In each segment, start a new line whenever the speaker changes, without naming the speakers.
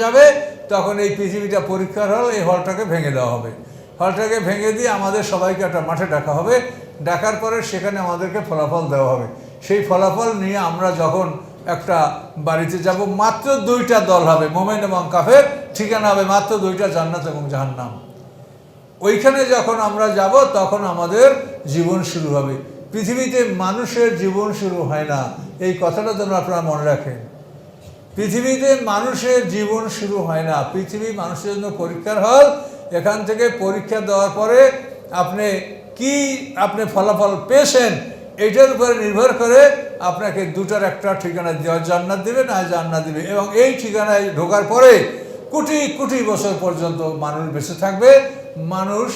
যাবে, তখন এই পৃথিবীটা পরীক্ষার হল, এই হলটাকে ভেঙে দেওয়া হবে। হলটাকে ভেঙে দিয়ে আমাদের সবাইকে একটা মাঠে ডাকা হবে। ডাকার পরে সেখানে আমাদেরকে ফলাফল দেওয়া হবে। সেই ফলাফল নিয়ে আমরা যখন একটা বাড়িতে যাব, মাত্র দুইটা দল হবে, মোমেন এবং কাফের। ঠিকানা হবে মাত্র দুইটা, জান্নাত এবং জাহান্নাম। ওইখানে যখন আমরা যাব, তখন আমাদের জীবন শুরু হবে। পৃথিবীতে মানুষের জীবন শুরু হয় না। এই কথাটা যেন আপনারা মনে রাখেন। পৃথিবীতে মানুষের জীবন শুরু হয় না। পৃথিবী মানুষের জন্য পরীক্ষার হল। এখান থেকে পরীক্ষা দেওয়ার পরে আপনি কি আপনি ফলাফল পেয়েছেন, এটার উপরে নির্ভর করে আপনাকে দুটার একটা ঠিকানা দেওয়া জান্নাত দেবে, না জান্নাত দেবে। এবং এই ঠিকানায় ঢোকার পরে কোটি কোটি বছর পর্যন্ত মানুষ বেঁচে থাকবে। মানুষ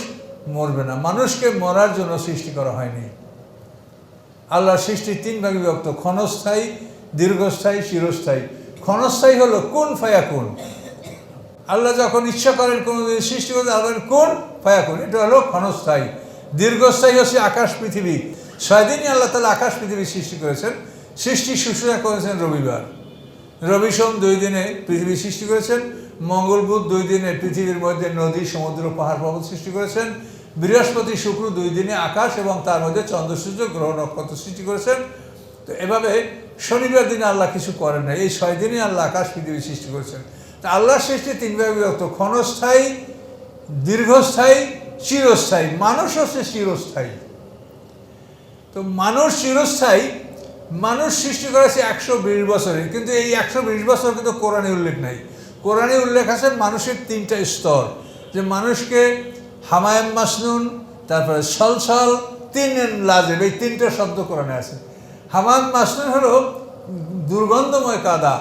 মরবে না। মানুষকে মরার জন্য সৃষ্টি করা হয়নি। আল্লাহর সৃষ্টি তিন ভাগে বিভক্ত। ক্ষণস্থায়ী, দীর্ঘস্থায়ী, চিরস্থায়ী। ক্ষণস্থায়ী হলো কোন ফায়া কোন? আল্লাহ যখন ইচ্ছা করেন কোনো জিনিস সৃষ্টি করতে, আল্লাহ কোন ফায়া কোন? এটা হলো ক্ষণস্থায়ী। দীর্ঘস্থায়ী হচ্ছে আকাশ, পৃথিবী। ছয় দিনই আল্লাহ তালা আকাশ, পৃথিবী সৃষ্টি করেছেন। সৃষ্টি শুশ্রূষা করেছেন রবিবার। রবি সোম দুই দিনে পৃথিবী সৃষ্টি করেছেন। মঙ্গল বুধ দুই দিনে পৃথিবীর মধ্যে নদী, সমুদ্র, পাহাড়, পর্বত সৃষ্টি করেছেন। বৃহস্পতি, শুক্র দুই দিনে আকাশ এবং তার মধ্যে চন্দ্র, সূর্য, গ্রহ, নক্ষত্র সৃষ্টি করেছেন। তো এভাবে শনিবার দিনে আল্লাহ কিছু করেন না এই ছয় দিনই আল্লাহ আকাশ পৃথিবী সৃষ্টি করেছেন। তা আল্লাহর সৃষ্টি তিনভাবে বিভক্ত। ক্ষণস্থায়ী, দীর্ঘস্থায়ী, চিরস্থায়ী। মানুষ হচ্ছে চিরস্থায়ী। তো মানুষ চিরস্থায়ী, মানুষ সৃষ্টি করেছে একশো বিশ বছরে। কিন্তু এই একশো বিশ বছর কিন্তু কোরআনে উল্লেখ নাই। কোরআনে উল্লেখ আছে মানুষের তিনটা স্তর। যে মানুষকে হামায়াম মাসনুন, তারপরে সলসল, তিন লাজেব। এই তিনটা শব্দ কোরআনে আছে। হামায়াম মাসনুন হলো দুর্গন্ধময় কাদা।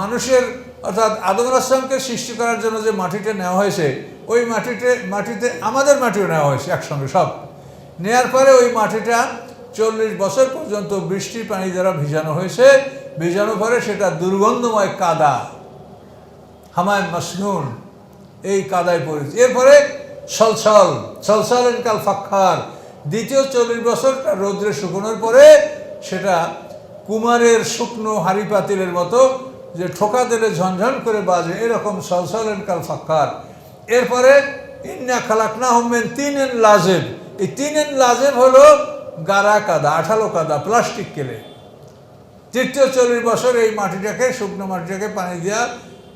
মানুষের অর্থাৎ আদম আসলামকে সৃষ্টি করার জন্য যে মাটিটা নেওয়া হয়েছে, ওই মাটিতে মাটিতে আমাদের মাটিও নেওয়া হয়েছে একসঙ্গে সব। নেয়ার পরে ওই মাটিটা চল্লিশ বছর পর্যন্ত বৃষ্টির পানি দ্বারা ভিজানো হয়েছে। ভিজানোর পরে সেটা দুর্গন্ধময় কাদা। হামায় মাসনুন এই কাদায় পড়েছে এরপরে সলসল সলসল কাল ফাক্ষার দ্বিতীয় চল্লিশ বছর রৌদ্রে শুকনোর পরে সেটা কুমারের শুকনো হাড়ি পাতিলের মতো যে ঠোকা দিলে ঝনঝন করে বাজে, এরকম সলসল কাল ফাক্ষার এরপরে, ইন্না খালাকনা হোমেন তিন এন লাজেব। এই তিন এন লাজেব হলো গাড়া কাদা, আঠালো কাদা, প্লাস্টিক কেলে। তৃতীয় চল্লিশ বছর এই মাটিটাকে, শুকনো মাটিটাকে পানি দেওয়া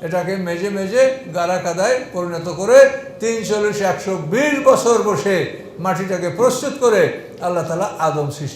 এটাকে মেজে মেজে গাড়া কাদায় পরিণত করে তিন চল্লিশ একশো বিশ বছর বসে মাটিটাকে প্রস্তুত করে আল্লাহ তালা আদম সৃষ্টি